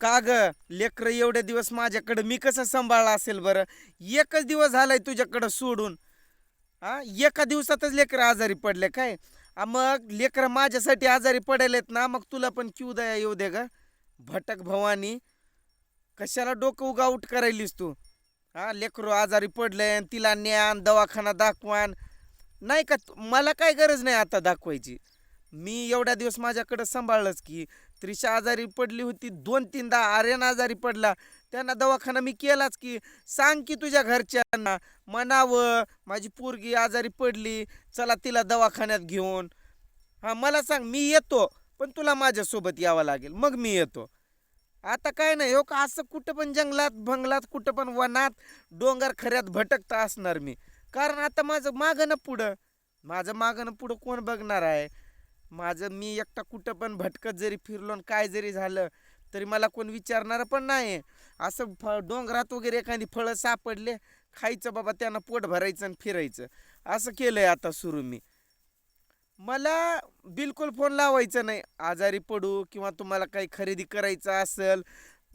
का ग? लेकरं एवढे दिवस माझ्याकडं मी कसं सांभाळलं असेल बरं? एकच दिवस झालाय तुझ्याकडं सोडून. हा एका दिवसातच लेकरं आजारी पडले काय? मग लेकरं माझ्यासाठी आजारी पडायलेत ना मग तुला पण क्यू दया येऊ दे ग? भटक भवानी. कशाला डोकं उगाऊट करायलीस तू? हा लेकरू आजारी पडले तिला ज्ञान दवाखाना दाखवान. नाही का? मला काय गरज नाही आता दाखवायची. मी एवढ्या दिवस माझ्याकडं सांभाळलंच की त्रिशा आजारी पडली होती दोन तीनदा आर्यन आजारी पडला. त्यांना दवाखाना मी केलाच की सांग की तुझ्या घरच्यांना म्हणावं माझी पोरगी आजारी पडली चला तिला दवाखान्यात घेऊन. हा मला सांग मी येतो पण तुला माझ्यासोबत यावं लागेल मग मी येतो. आता काय नाही हो का असं कुठं पण जंगलात भंगलात कुठं पण वनात डोंगर खऱ्यात भटकता असणार मी. कारण आता माझं मागं ना पुढं माझं मागं ना पुढं कोण बघणार आहे? माझं मी एकटा कुठं पण भटकत जरी फिरलो आणि काय जरी झालं तरी मला कोण विचारणार पण नाही असं फ डोंगरात वगैरे एखादी फळं सापडले खायचं बाबा त्यांना पोट भरायचं आणि फिरायचं. असं केलं आहे आता सुरू मी. मला बिलकुल फोन लावायचा नाही. आजारी पडू किंवा तुम्हाला काही खरेदी करायचं असेल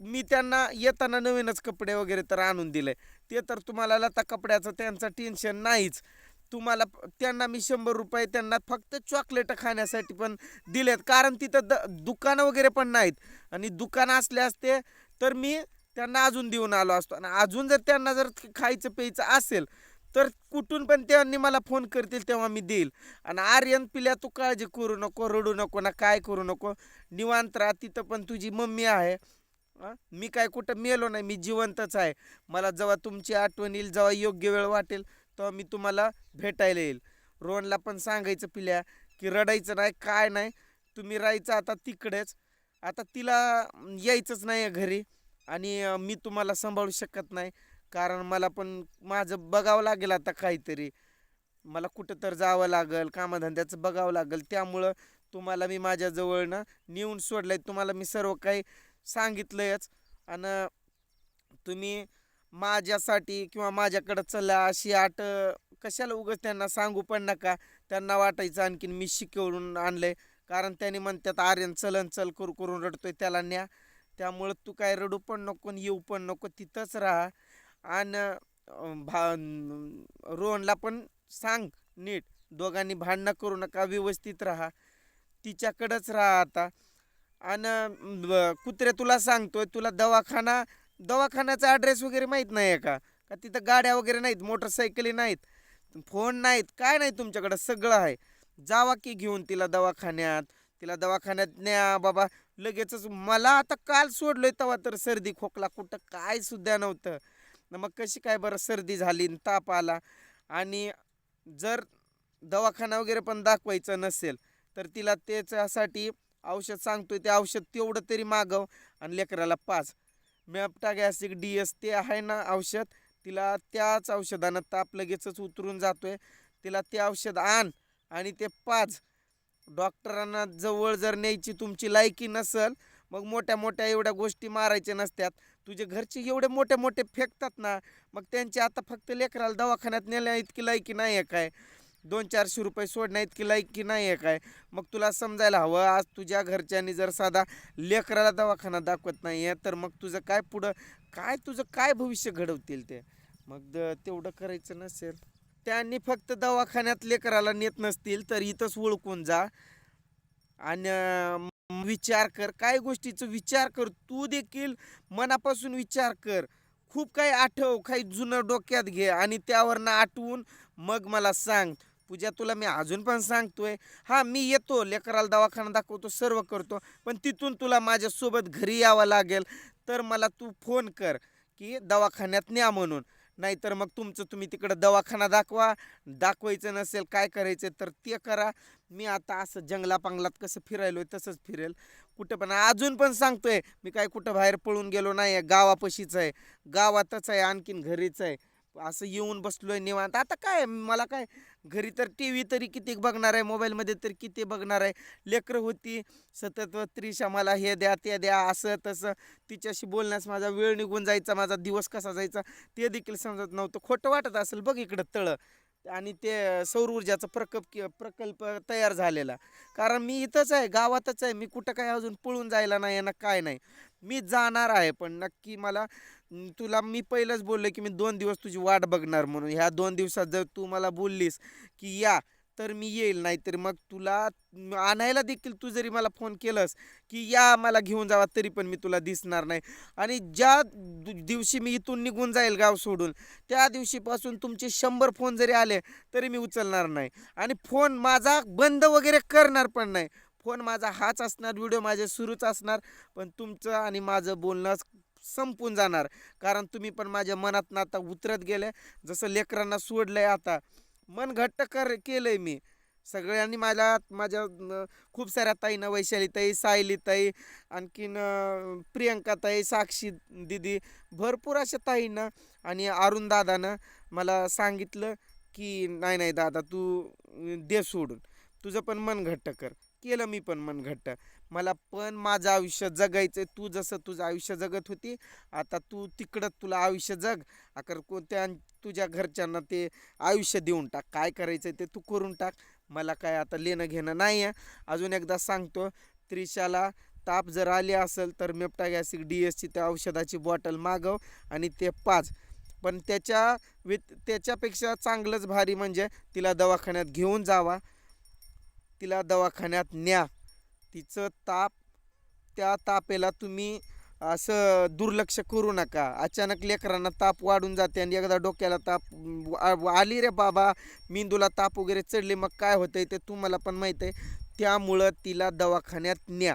मी त्यांना येताना नवीनच कपडे वगैरे तर आणून दिले. ते तर तुम्हाला लता कपड्याचं त्यांचं टेन्शन नाहीच. तुम्हाला त्यांना मी शंभर रुपये त्यांना फक्त चॉकलेट खाण्यासाठी पण दिलेत. कारण तिथं द दुकानं वगैरे पण नाहीत. आणि दुकानं असले असते तर मी त्यांना अजून देऊन आलो असतो. आणि अजून जर त्यांना जर खायचं प्यायचं असेल तर कुठून पण त्यांनी मला फोन करतील तेव्हा मी देईल. आणि आर्यन पिल्या तू काळजी करू नको रडू नको ना काय करू नको. निवांत राहा तिथं पण तुझी मम्मी आहे. मी काय कुठं मेलो नाही मी जिवंतच आहे. मला जेव्हा तुमची आठवण येईल जेव्हा योग्य वेळ वाटेल तेव्हा मी तुम्हाला भेटायला येईल. रोहनला पण सांगायचं पिल्या की रडायचं नाही काय नाही. तुम्ही राहायचं आता तिकडेच. आता तिला यायचंच नाही आहे घरी आणि मी तुम्हाला सांभाळू शकत नाही. कारण मला पण माझं बघावं लागेल आता काहीतरी. मला कुठं तर जावं लागेल कामधंद्याचं बघावं लागेल. त्यामुळं तुम्हाला मी माझ्याजवळनं नेऊन सोडलं आहे तुम्हाला मी सर्व काही सांगितलंयच. आणि तुम्ही माझ्यासाठी किंवा माझ्याकडं चला अशी आट कशाला उगाच त्यांना सांगू पण नका. त्यांना वाटायचं आणखीन मी शिकवून आणलंय. कारण त्यांनी म्हणतात आर्यन चलन चल करू करून रडतोय त्याला न्या. त्यामुळं तू काय रडू पण नको येऊ पण नको तिथंच राहा. आणि भा रोहनला पण सांग नीट. दोघांनी भांडणं करू नका व्यवस्थित राहा. तिच्याकडंच राहा आता. आणि कुत्रे तुला सांगतोय तुला दवाखाना दवाखान्याचा ॲड्रेस वगैरे माहीत नाही आहे का? का तिथं गाड्या वगैरे नाहीत मोटरसायकली नाहीत फोन नाहीत काय नाही तुमच्याकडं सगळं आहे. जावा की घेऊन तिला दवाखान्यात तिला दवाखान्यात न्या बाबा. लगेचच मला आता काल सोडलोय तेव्हा तर सर्दी खोकला कुठं काय सुद्धा नव्हतं. मग कशी काय बरं सर्दी झाली ताप आला? आणि जर दवाखाना वगैरे पण दाखवायचं नसेल तर तिला त्याच्यासाठी औषध सांगतोय ते औषध तेवढं तरी मागव आणि लेकराला पाच मॅप्टागॅसिक डी एस ते आहे ना औषध. तिला त्याच औषधानं ताप लगेचच उतरून जातोय. तिला ते औषध आण आणि ते पाच डॉक्टरांना जवळ जर न्यायची तुमची लायकी नसल मग मोठ्या मोठ्या एवढ्या गोष्टी मारायच्या नसत्यात. तुझे घरचे एवढे मोठे मोठे फेकतात ना मग त्यांची आता फक्त लेकराला दवाखान्यात नेल्या इतकी लायकी नाही आहे काय? दोन चारशे रुपये सोडण्या इतकी की नाही आहे काय? मग तुला समजायला हवं. आज तुझ्या घरच्यांनी जर साधा लेकराला दवाखाना दाखवत नाही आहे तर मग तुझं काय पुढं काय तुझं काय भविष्य घडवतील ते? मग द- तेवढं करायचं नसेल. त्यांनी फक्त दवाखान्यात लेकराला नेत नसतील तर इथंच ओळखून जा. आणि विचार कर. काय गोष्टीचं विचार कर. तू देखील मनापासून विचार कर. खूप काही आठव काही जुनं डोक्यात घे आणि त्यावरनं आठवून मग मला सांग. पूजा तुला मी अजून पण सांगतोय. हा मी येतो लेकराला दवाखाना दाखवतो सर्व करतो पण तिथून तुला माझ्यासोबत घरी यावं लागेल. तर मला तू फोन कर की दवाखान्यात न्या म्हणून. नाहीतर मग तुमचं तुम्ही तिकडं दवाखाना दाखवा. दाखवायचं नसेल काय करायचं तर ते करा. मी आता असं जंगला पांगलात कसं आहे तसंच फिरेल. कुठं पण अजून पण सांगतोय मी काय कुठं बाहेर पळून गेलो नाही आहे गावापशीच आहे. गावातच आहे आणखीन घरीच आहे. असं येऊन बसलोय निवांत. आता काय मला काय घरी तर टी व्ही तरी किती बघणार आहे मोबाईलमध्ये तरी किती बघणार आहे. लेकरं होती सतत त्रिशा मला हे द्या ते द्या असं तसं. तिच्याशी बोलण्यास माझा वेळ निघून जायचा माझा दिवस कसा जायचा ते देखील समजत नव्हतं. खोटं वाटत असेल बघ इकडं तळं. आणि ते सौर ऊर्जाचा प्रकल्प प्रकल्प तयार झालेला. कारण मी इथंच आहे गावातच आहे. मी कुठं काय अजून पळून जायला नाही ना काय नाही. मी जाणार आहे पण नक्की मला तुला मी पहिलंच बोललो की मी दोन दिवस तुझी वाट बघणार म्हणून. ह्या दोन दिवसात जर तू मला बोललीस की या तर मी येईल नाहीतर मग तुला आणायला देखील तू जरी मला फोन केलंस की या मला घेऊन जावा तरी पण मी तुला दिसणार नाही. आणि ज्या दिवशी मी इथून निघून जाईल गाव सोडून त्या दिवशीपासून तुमचे शंभर फोन जरी आले तरी मी उचलणार नाही. आणि फोन माझा बंद वगैरे करणार पण नाही. फोन माझा हाच असणार व्हिडिओ माझे सुरूच असणार पण तुमचं आणि माझं बोलणं संपून जाणार. कारण तुम्ही पण माझ्या मनातनं आता उतरत गेले. जसं लेकरांना सोडलंय आता. मन घट्ट कर केलंय मी. सगळ्यांनी मला माझ्या खूप साऱ्या ताईनं वैशालीताई सायलीताई आणखीन प्रियंका प्रियंकाताई साक्षी दिदी भरपूर अशा ताईनं आणि अरुण दादानं मला सांगितलं की नाही नाही दादा तू दे सोडून. तुझं पण मन घट्ट कर. केलं मी पण मन घट्ट मला पण माझं आयुष्य जगायचं तू जसं तुझं आयुष्य जगत होती आता तू तिकडं तुला आयुष्य जग. अकर कोणत्या तुझ्या घरच्यांना ते आयुष्य देऊन टाक. काय करायचं ते तू करून टाक. मला काय आता लेणं घेणं नाही आहे अजून एकदा सांगतो त्रिशाला ताप जर आली असेल तर मेप्टा गॅसिक डी एसची त्या औषधाची बॉटल मागव आणि ते पाच पण त्याच्या वित त्याच्यापेक्षा चांगलंच भारी म्हणजे तिला दवाखान्यात घेऊन जावा. तिला दवाखान्यात न्या. तिचं ताप त्या तापेला तुम्ही असं दुर्लक्ष करू नका. अचानक लेकरांना ताप वाढून जाते आणि एकदा डोक्याला ताप वा- आली रे बाबा मेंदूला ताप वगैरे चढले मग काय होतंय ते तुम्हाला पण माहीत आहे. त्यामुळं तिला दवाखान्यात न्या.